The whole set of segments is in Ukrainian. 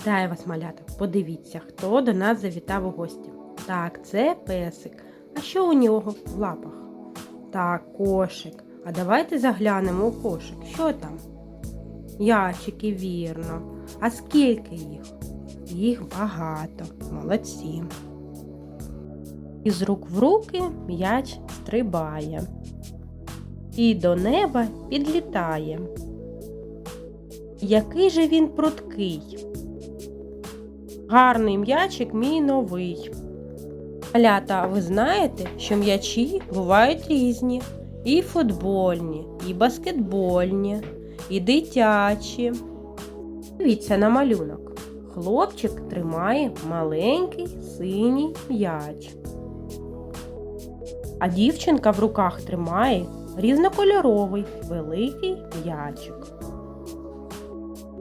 Вітаю вас, малята! Подивіться, хто до нас завітав у гості. Так, це песик. А що у нього в лапах? Так, кошик. А давайте заглянемо у кошик. Що там? Ящики, вірно. А скільки їх? Їх багато. Молодці. Із рук в руки м'яч стрибає. І до неба підлітає. Який же він пруткий. Гарний м'ячик мій новий. Малята, ви знаєте, що м'ячі бувають різні. І футбольні, і баскетбольні, і дитячі. Дивіться на малюнок. Хлопчик тримає маленький синій м'яч. А дівчинка в руках тримає різнокольоровий великий м'ячик.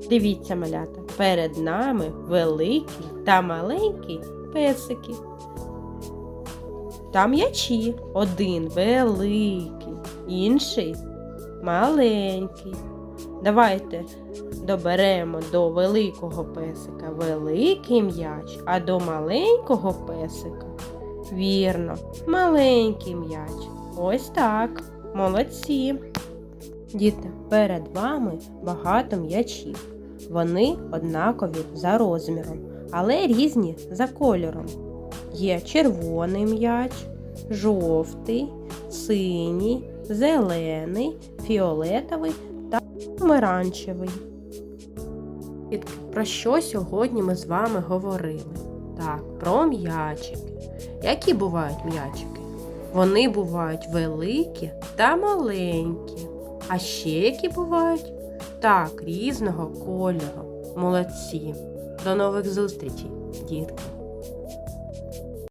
Дивіться, малята, перед нами великі та маленькі песики. Та м'ячі один великий, інший маленький. Давайте доберемо до великого песика великий м'яч, а до маленького песика. Вірно, маленький м'яч. Ось так. Молодці. Діти, перед вами багато м'ячів. Вони однакові за розміром, але різні за кольором. Є червоний м'яч, жовтий, синій, зелений, фіолетовий та помаранчевий. Дітки, Про що сьогодні ми з вами говорили? Так, про м'ячики. Які бувають м'ячики? Вони бувають великі та маленькі. А ще які бувають? Так, різного кольору. Молодці. До нових зустрічей, дітки!